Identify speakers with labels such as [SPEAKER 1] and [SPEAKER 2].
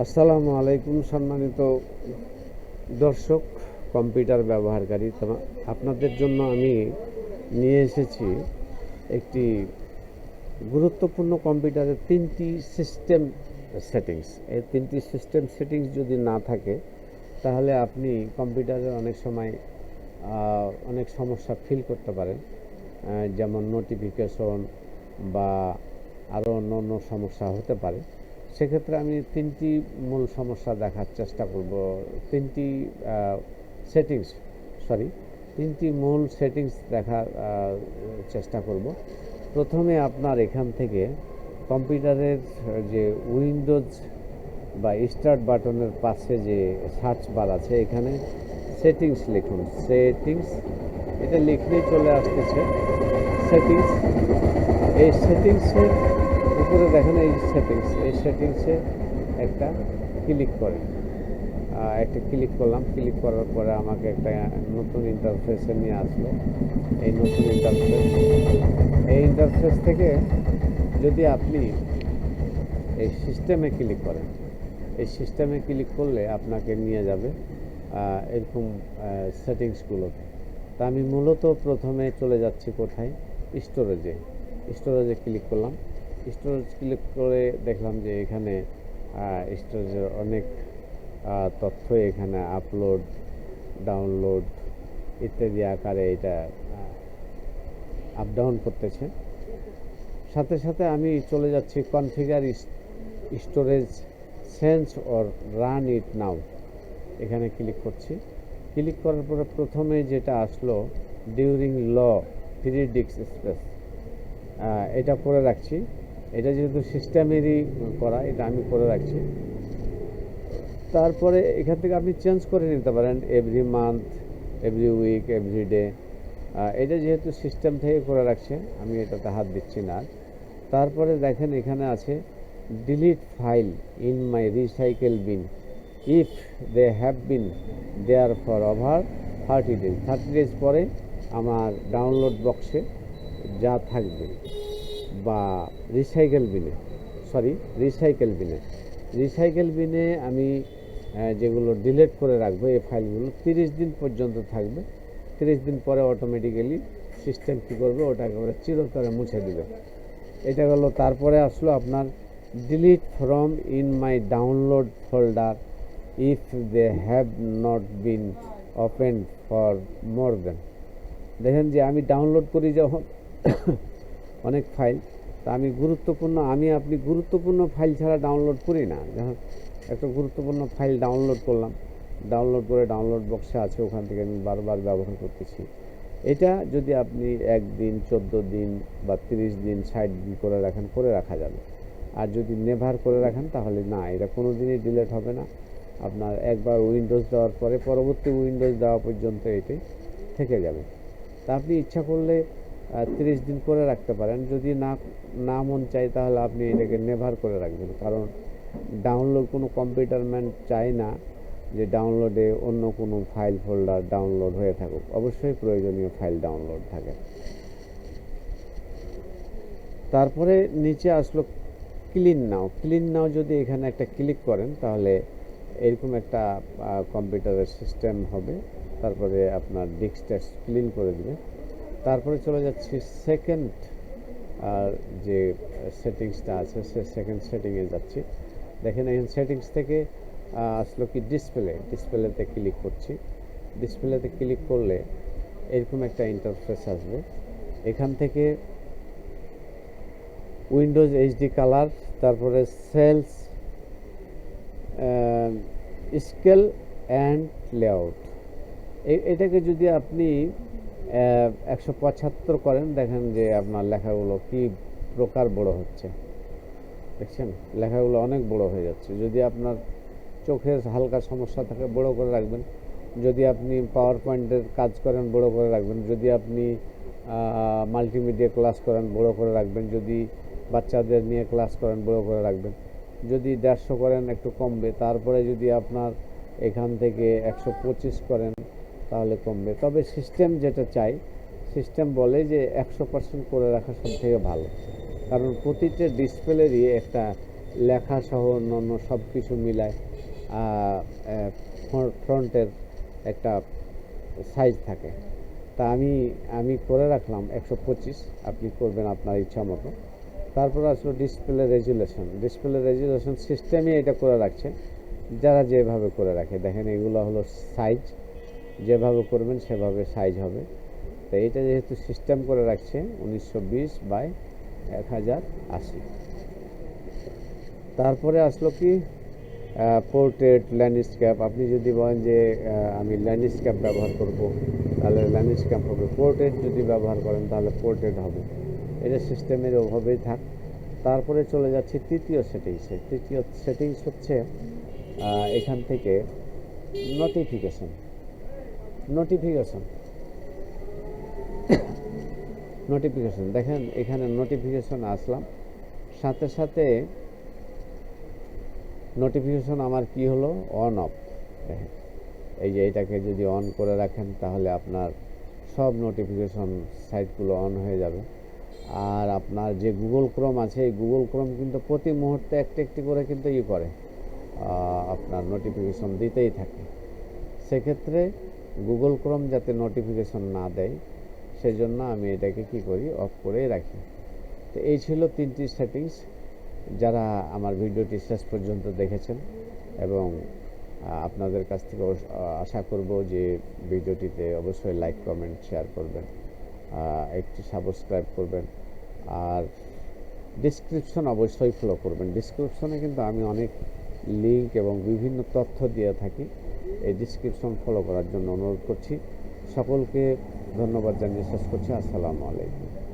[SPEAKER 1] আসসালামু আলাইকুম, সম্মানিত দর্শক, কম্পিউটার ব্যবহারকারী। আপনাদের জন্য আমি নিয়ে এসেছি একটি গুরুত্বপূর্ণ কম্পিউটারের তিনটি সিস্টেম সেটিংস। এই তিনটি সিস্টেম সেটিংস যদি না থাকে, তাহলে আপনি কম্পিউটারে অনেক সময় অনেক সমস্যা ফিল করতে পারেন। যেমন নোটিফিকেশন বা আরও অন্য অন্য সমস্যা হতে পারে। সেক্ষেত্রে আমি তিনটি মূল সমস্যা দেখার চেষ্টা করব। তিনটি সেটিংস সরি তিনটি মূল সেটিংস দেখার চেষ্টা করব। প্রথমে আপনার এখান থেকে কম্পিউটারের যে উইন্ডোজ বা স্টার্ট বাটনের পাশে যে সার্চ বার আছে, এখানে সেটিংস লিখুন। সেটিংস এটা লিখলেই চলে আসতেছে। সেটিংস এই সেটিংসের উপরে দেখেন এই সেটিংস এই সেটিংসে একটা ক্লিক আহ, একটা ক্লিক করলাম ক্লিক করার পরে আমাকে একটা নতুন ইন্টারফেসে নিয়ে আসলো। এই নতুন ইন্টারফেস এই ইন্টারফেস থেকে যদি আপনি এই সিস্টেমে ক্লিক করেন এই সিস্টেমে ক্লিক করলে আপনাকে নিয়ে যাবে এরকম সেটিংসগুলোতে তা আমি মূলত প্রথমে চলে যাচ্ছি কোথায়? স্টোরেজে স্টোরেজে ক্লিক করলাম। স্টোরেজ ক্লিক করে দেখলাম যে এখানে স্টোরেজের অনেক তথ্য এখানে আপলোড ডাউনলোড ইত্যাদি আকারে এটা আপ ডাউন করতেছে। সাথে সাথে আমি চলে যাচ্ছি configure storage sense or run it now এখানে ক্লিক করছি। ক্লিক করার পরে প্রথমে যেটা আসলো ডিউরিং ল থ্রি ডিক্স স্পেস এটা করে রাখছি। এটা যেহেতু সিস্টেমেরই করা, এটা আমি করে রাখছি। তারপরে এখান থেকে আপনি চেঞ্জ করে নিতে পারেন every month every week every day এটা যেহেতু সিস্টেম থেকে করে রাখছে, আমি এটাতে হাত দিচ্ছি না। তারপরে দেখেন এখানে আছে delete file in my recycle bin if they have been there for over thirty days thirty days পরে আমার ডাউনলোড বক্সে যা থাকবে। বা রিসাইকেল বিনে সরি রিসাইকেল বিনে রিসাইকেল বিনে আমি যেগুলো ডিলিট করে রাখব এই ফাইলগুলো তিরিশ দিন পর্যন্ত থাকবে। তিরিশ দিন পরে অটোমেটিক্যালি সিস্টেম কী করবে? ওটা একেবারে চিরতরে মুছে দেবে। এটা গেলো তারপরে আসলো আপনার delete from in my download folder if they have not been open for more than দেখেন যে আমি ডাউনলোড করি যখন অনেক ফাইল। তা আমি গুরুত্বপূর্ণ, আমি আপনি গুরুত্বপূর্ণ ফাইল ছাড়া ডাউনলোড করি না। যখন একটা গুরুত্বপূর্ণ ফাইল ডাউনলোড করলাম। ডাউনলোড করে ডাউনলোড বক্সে আছে, ওখান থেকে আমি বারবার ব্যবহার করতেছি। এটা যদি আপনি একদিন চোদ্দ দিন বা তিরিশ দিন, ষাট দিন করে রাখেন, করে রাখা যাবে। আর যদি নেভার করে রাখেন, তাহলে না, এটা কোনো দিনই ডিলেট হবে না। আপনার একবার উইন্ডোজ দেওয়ার পরে পরবর্তী উইন্ডোজ দেওয়া পর্যন্ত এটি থেকে যাবে। তা আপনি ইচ্ছা করলে তিরিশ দিন করে রাখতে পারেন। যদি না না মন চাই তাহলে আপনি এটাকে নেভার করে রাখবেন। কারণ ডাউনলোড কোনো কম্পিউটার ম্যান চায় না যে ডাউনলোডে অন্য কোনো ফাইল ফোল্ডার ডাউনলোড হয়ে থাকুক। অবশ্যই প্রয়োজনীয় ফাইল ডাউনলোড থাকে। তারপরে নিচে আসলো ক্লিন নাও ক্লিন নাও যদি এখানে একটা ক্লিক করেন, তাহলে এরকম একটা কম্পিউটারের সিস্টেম হবে। তারপরে আপনার ডিস্কটা ক্লিন করে দিবে তারপরে চলে যাচ্ছি সেকেন্ড যে সেটিংসটা আছে, সে সেকেন্ড সেটিংয়ে যাচ্ছি। দেখেন এখানে সেটিংস থেকে আসলো কি ডিসপ্লে ডিসপ্লেতে ক্লিক করছি। ডিসপ্লেতে ক্লিক করলে এরকম একটা ইন্টারফেস আসবে। এখান থেকে উইন্ডোজ এইচডি কালার তারপরে সেলস স্কেল অ্যান্ড লেআউট এটাকে যদি আপনি একশো পঁচাত্তর করেন, দেখেন যে আপনার লেখাগুলো কি প্রকার বড় হচ্ছে। দেখছেন? লেখাগুলো অনেক বড় হয়ে যাচ্ছে। যদি আপনার চোখের হালকা সমস্যা থাকে, বড় করে রাখবেন। যদি আপনি পাওয়ার পয়েন্টের কাজ করেন, বড় করে রাখবেন। যদি আপনি মাল্টিমিডিয়া ক্লাস করেন, বড় করে রাখবেন। যদি বাচ্চাদের নিয়ে ক্লাস করেন, বড় করে রাখবেন। যদি দেড়শো করেন, একটু কমবে। তারপরে যদি আপনার এখান থেকে একশো পঁচিশ করেন তাহলে কমবে। তবে সিস্টেম যেটা চাই সিস্টেম বলে যে একশো পার্সেন্ট করে রাখা সব থেকে ভালো। কারণ প্রতিটা ডিসপ্লেরই একটা লেখা সহ অন্যান্য সব কিছু মিলায় ফ্রন্টের একটা সাইজ থাকে। তা আমি আমি করে রাখলাম একশো পঁচিশ, আপনি করবেন আপনার ইচ্ছা মতো। তারপর আসলো ডিসপ্লে রেজুলেশন ডিসপ্লে রেজুলেশন সিস্টেমে এটা করে রাখছে। যারা যেভাবে করে রাখে, দেখেন এগুলো হলো সাইজ যেভাবে করবেন সেভাবে সাইজ হবে। তো এটা যেহেতু সিস্টেম করে রাখছে, উনিশশো বিশ বাই এক হাজার আশি। তারপরে আসলো কি পোর্ট্রেট ল্যান্ডস্কেপ আপনি যদি বলেন যে আমি ল্যান্ডস্কেপ ব্যবহার করব, তাহলে ল্যান্ডস্কেপ হবে। পোর্ট্রেট যদি ব্যবহার করেন, তাহলে পোর্ট্রেট হবে। এটা সিস্টেমের ওভাবেই থাক। তারপরে চলে যাচ্ছে তৃতীয় সেটিংসে তৃতীয় সেটিংস হচ্ছে এখান থেকে নোটিফিকেশন নোটিফিকেশন নোটিফিকেশন দেখেন, এখানে নোটিফিকেশন আসলাম। সাথে সাথে নোটিফিকেশন আমার কি হলো? অন অফ দেখেন, এই যে এটাকে যদি অন করে রাখেন, তাহলে আপনার সব নোটিফিকেশন সাইটগুলো অন হয়ে যাবে। আর আপনার যে গুগল ক্রোম আছে, এই গুগল ক্রোম কিন্তু প্রতি মুহূর্তে একটি একটি করে কিন্তু ই করে। আপনার নোটিফিকেশন দিতেই থাকে। সেক্ষেত্রে গুগল ক্রোম যাতে নোটিফিকেশন না দেয়, সেজন্য আমি এটাকে কি করি অফ করেই রাখি। তো এই ছিল তিনটি সেটিংস যারা আমার ভিডিওটি শেষ পর্যন্ত দেখেছেন এবং আপনাদের কাছ থেকে আশা করব যে ভিডিওটিতে অবশ্যই লাইক কমেন্ট শেয়ার করবেন একটি সাবস্ক্রাইব করবেন, আর ডিসক্রিপশন অবশ্যই ফলো করবেন। ডিসক্রিপশনে কিন্তু আমি অনেক লিঙ্ক এবং বিভিন্ন তথ্য দিয়ে থাকি। এই ডিসক্রিপশন ফলো করার জন্য অনুরোধ করছি। সকলকে ধন্যবাদ জানিয়ে শেষ করছি। আসসালামু আলাইকুম।